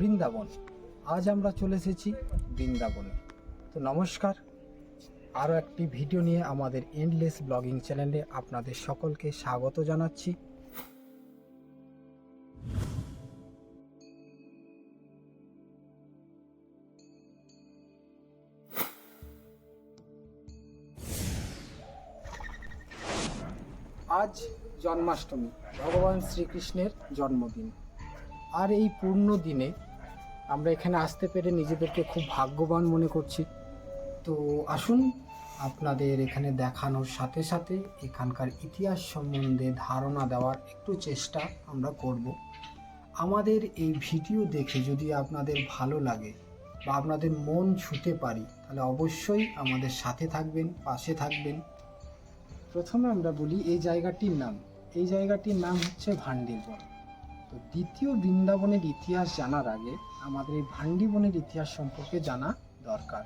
বৃন্দাবন। আজ আমরা চলে এসেছি বৃন্দাবনে। তো নমস্কার। আরও একটি ভিডিও নিয়ে আমাদের এন্ডলেস ব্লগিং চ্যানেলে আপনাদের সকলকে স্বাগত জানাচ্ছি। আজ জন্মাষ্টমী, ভগবান শ্রীকৃষ্ণের জন্মদিন। আর এই পূর্ণ দিনে আমরা এখানে আসতে পেরে নিজেদেরকে খুব ভাগ্যবান মনে করছি। তো আসুন আপনাদের এখানে দেখানোর সাথে সাথে এখানকার ইতিহাস সম্বন্ধে ধারণা দেওয়ার একটু চেষ্টা আমরা করব। আমাদের এই ভিডিও দেখে যদি আপনাদের ভালো লাগে বা আপনাদের মন ছুতে পারি, তাহলে অবশ্যই আমাদের সাথে থাকবেন, পাশে থাকবেন। প্রথমে আমরা বলি এই জায়গাটির নাম। এই জায়গাটির নাম হচ্ছে ভান্ডিরবন। তো দ্বিতীয় বৃন্দাবনের ইতিহাস জানার আগে আমাদের এই ভান্ডিবনের ইতিহাস সম্পর্কে জানা দরকার।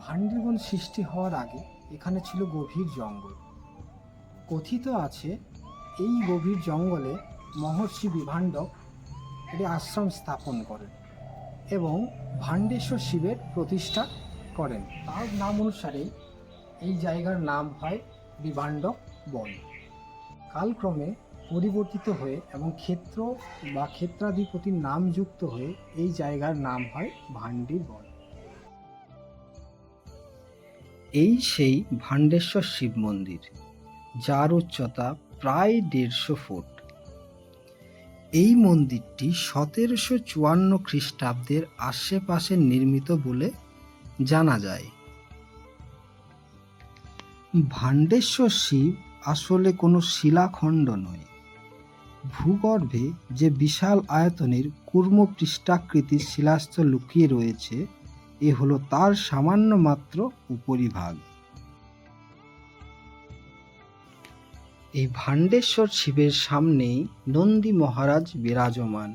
ভান্ডিবন সৃষ্টি হওয়ার আগে এখানে ছিল গভীর জঙ্গল। কথিত আছে এই গভীর জঙ্গলে মহর্ষি বিভাণ্ডব একটি আশ্রম স্থাপন করেন এবং ভাণ্ডেশ্বর শিবের প্রতিষ্ঠা করেন। তার নাম অনুসারে এই জায়গার নাম হয় বিভাণ্ডব বন। কালক্রমে পরিবর্তিত হয়ে এবং ক্ষেত্র বা ক্ষেত্রাধিপতির নাম যুক্ত হয়ে এই জায়গার নাম হয় ভান্ডির বন। এই সেই ভাণ্ডেশ্বর শিব মন্দির, যার উচ্চতা প্রায় দেড়শো ফুট। এই মন্দিরটি সতেরোশো চুয়ান্ন খ্রিস্টাব্দের আশেপাশে নির্মিত বলে জানা যায়। ভাণ্ডেশ্বর শিব আসলে কোনো শিলাখণ্ড নয় ভূগর্ভে যে বিশাল আয়তনের কুর্ম পৃষ্ঠাকৃতির শিলাস্তর লুকিয়ে রয়েছে, এ হলো তার সামান্য মাত্র উপরিভাগ। এই ভাণ্ডেশ্বর শিবের সামনেই নন্দী মহারাজ বিরাজমান।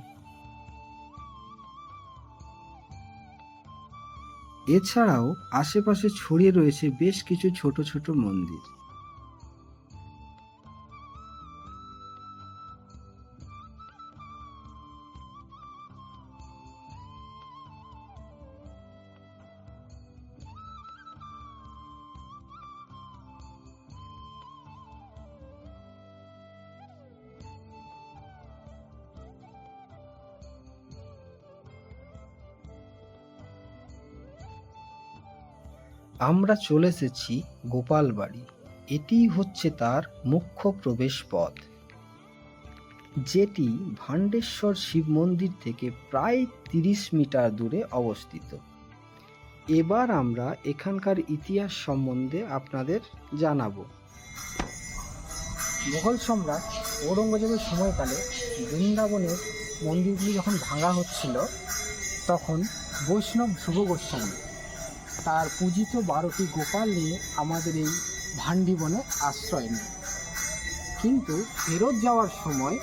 এছাড়াও আশেপাশে ছড়িয়ে রয়েছে বেশ কিছু ছোট ছোট মন্দির। আমরা চলে এসেছি গোপাল বাড়ি। এটি হচ্ছে তার মুখ্য প্রবেশ পথ। যেটি ভাণ্ডেশ্বর শিব মন্দির থেকে প্রায় তিরিশ মিটার দূরে অবস্থিত। এবার আমরা এখানকার ইতিহাস সম্বন্ধে আপনাদের জানাব। মোগল সম্রাট ঔরঙ্গজেবের সময়কালে বৃন্দাবনের মন্দিরগুলি যখন ভাঙা হচ্ছিল, তখন বৈষ্ণব ধ্রুব গোস্বামী তার পূজিত বারোটি গোপাল নিয়ে আমাদের এই ভান্ডিবনে আশ্রয় নেয়। কিন্তু ফেরত যাওয়ার সময়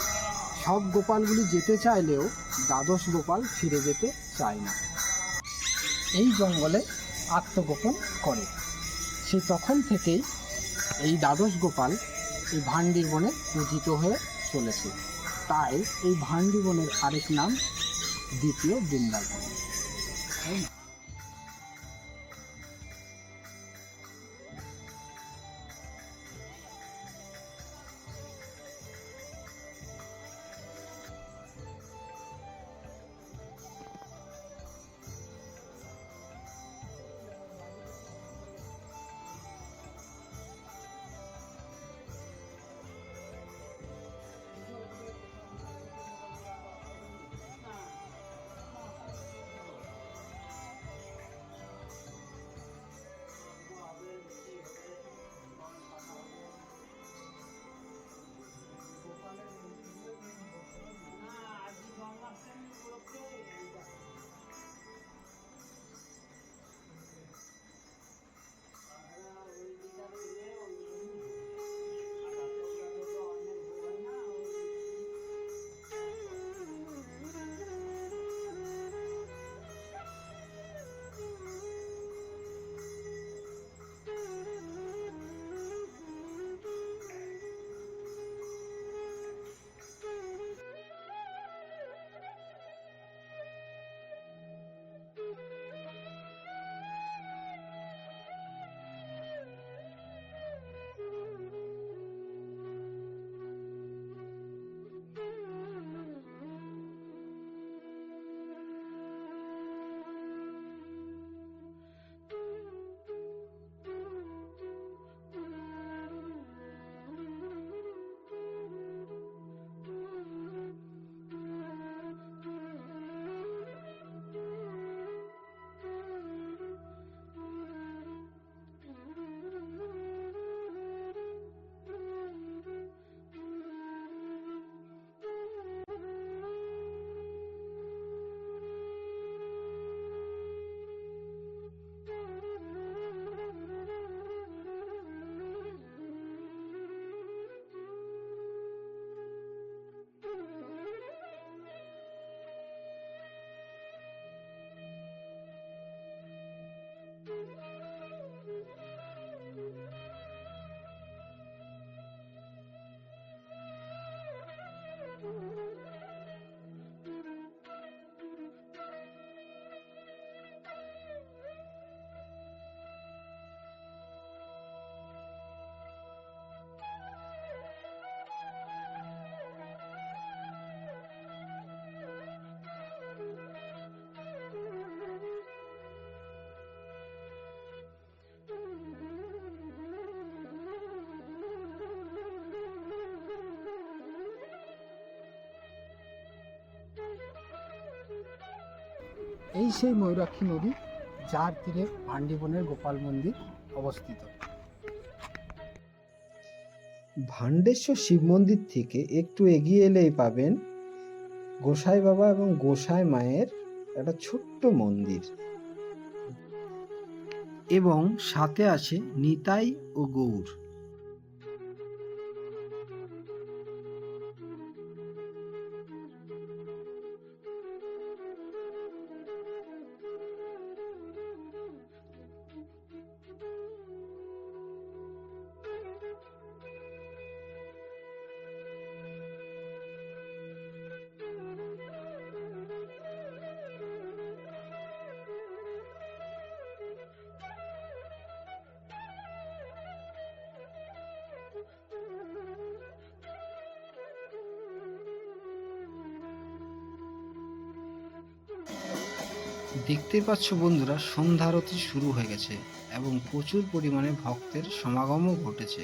সব গোপালগুলি যেতে চাইলেও দ্বাদশ গোপাল ফিরে যেতে চায় না। এই জঙ্গলে আত্মগোপন করে। সে তখন থেকেই এই দ্বাদশ গোপাল এই ভান্ডির বনে পূজিত হয়ে চলেছে। তাই এই ভান্ডি বনের আরেক নাম দ্বিতীয় বৃন্দাবন। এই সেই ময়ূরাক্ষী নদী, যার তীরে ভান্ডিবনের গোপাল মন্দির অবস্থিত। ভান্ডেশ্বর শিব মন্দির থেকে একটু এগিয়ে এলেই পাবেন গোসাই বাবা এবং গোসাই মায়ের একটা ছোট্ট মন্দির। এবং সাথে আছে নিতাই ও গৌর। দেখতে পাচ্ছ বন্ধুরা সন্ধ্যারতি শুরু হয়ে গেছে এবং প্রচুর পরিমাণে ভক্তের সমাগমও ঘটেছে।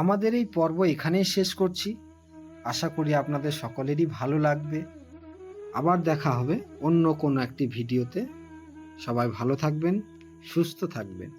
আমাদের এই পর্ব এখানেই শেষ করছি। আশা করি আপনাদের সকলেরই ভালো লাগবে। আবার দেখা হবে অন্য কোনো একটি ভিডিওতে। সবাই ভালো থাকবেন, সুস্থ থাকবেন।